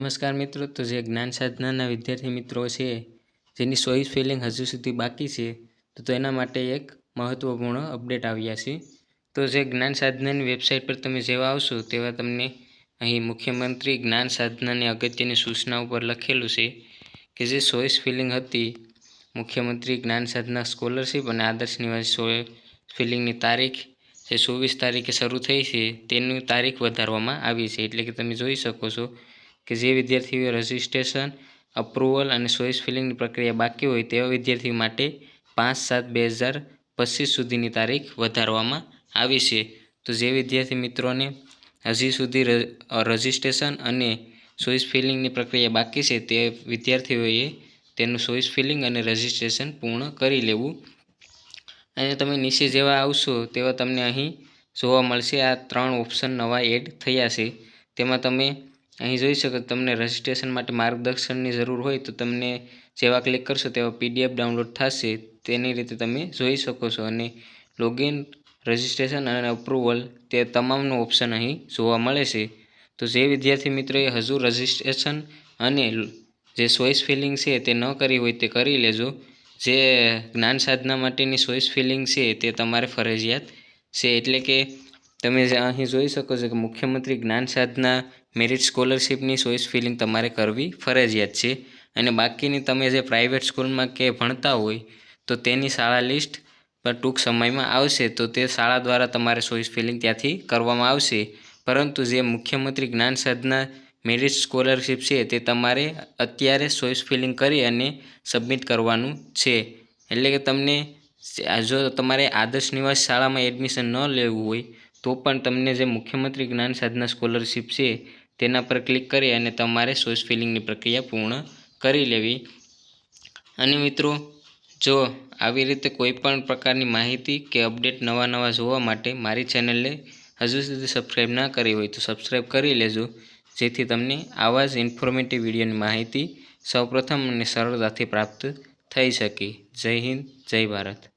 નમસ્કાર મિત્રો, તો જે જ્ઞાન સાધનાના વિદ્યાર્થી મિત્રો છે, જેની ચોઈસ ફિલિંગ હજુ સુધી બાકી છે, તો તેના માટે એક મહત્ત્વપૂર્ણ અપડેટ આવ્યા છે. તો જે જ્ઞાન સાધનાની વેબસાઇટ પર તમે જેવા આવશો, તેવા તમને અહીં મુખ્યમંત્રી જ્ઞાન સાધનાની અગત્યની સૂચના ઉપર લખેલું છે કે જે ચોઈસ ફિલિંગ હતી, મુખ્યમંત્રી જ્ઞાન સાધના સ્કોલરશીપ અને આદર્શ નિવાસી ફિલિંગની તારીખ જે ચોવીસ તારીખે શરૂ થઈ છે, તેની તારીખ વધારવામાં આવી છે. એટલે કે તમે જોઈ શકો છો કે જે વિદ્યાર્થીઓએ રજિસ્ટ્રેશન અપ્રુવલ અને ચોઈસ ફિલિંગની પ્રક્રિયા બાકી હોય તેવા વિદ્યાર્થીઓ માટે પાંચ સાત બે હજાર પચીસ સુધીની તારીખ વધારવામાં આવી છે. તો જે વિદ્યાર્થી મિત્રોને હજી સુધી રજિસ્ટ્રેશન અને સોઈસ ફિલિંગની પ્રક્રિયા બાકી છે તે વિદ્યાર્થીઓએ તેનું સોઈસ ફિલિંગ અને રજિસ્ટ્રેશન પૂર્ણ કરી લેવું. અને તમે નીચે જેવા આવશો તેવા તમને અહીં જોવા મળશે આ ત્રણ ઓપ્શન નવા એડ થયા છે. તેમાં તમે અહીં જોઈ શકો તમને રજિસ્ટ્રેશન માટે માર્ગદર્શનની જરૂર હોય તો તમને જેવા ક્લિક કરશો તેવા પીડીએફ ડાઉનલોડ થશે, તેની રીતે તમે જોઈ શકો છો અને લોગિન રજિસ્ટ્રેશન અને અપ્રુવલ તે તમામનો ઓપ્શન અહીં જોવા મળે છે. તો જે વિદ્યાર્થી મિત્રોએ હજુ રજિસ્ટ્રેશન અને જે ચોઈસ ફિલિંગ છે તે ન કરી હોય તે કરી લેજો. જે જ્ઞાન સાધના માટેની ચોઈસ ફિલિંગ છે તે તમારે ફરજિયાત છે. એટલે કે તમે અહીં જોઈ શકો છો કે મુખ્યમંત્રી જ્ઞાન સાધના મેરિટ સ્કોલરશીપની ચોઈસ ફિલિંગ તમારે કરવી ફરજિયાત છે. અને બાકીની તમે જે પ્રાઇવેટ સ્કૂલમાં કે ભણતા હોય, તો તેની શાળા લિસ્ટ પણ ટૂંક સમયમાં આવશે, તો તે શાળા દ્વારા તમારે ચોઈસ ફિલિંગ ત્યાંથી કરવામાં આવશે. પરંતુ જે મુખ્યમંત્રી જ્ઞાન સાધના મેરિટ સ્કોલરશીપ છે, તે તમારે અત્યારે ચોઈસ ફિલિંગ કરી અને સબમિટ કરવાનું છે. એટલે કે તમને જો તમારે આદર્શ નિવાસ શાળામાં એડમિશન ન લેવું હોય તો પણ તમને જે મુખ્યમંત્રી જ્ઞાન સાધના સ્કોલરશિપ છે, તેના પર ક્લિક કરી અને તમારે સોર્સ ફિલિંગની પ્રક્રિયા પૂર્ણ કરી લેવી. અને મિત્રો, જો આવી રીતે કોઈ પણ પ્રકારની માહિતી કે અપડેટ નવા નવા જોવા માટે મારી ચેનલને હજુ સુધી સબસ્ક્રાઈબ ના કરી હોય તો સબસ્ક્રાઈબ કરી લેજો, જેથી તમને આવા જ ઇન્ફોર્મેટિવ વિડીયોની માહિતી સૌપ્રથમ અને સરળતાથી પ્રાપ્ત થઈ શકે. જય હિન્દ, જય ભારત.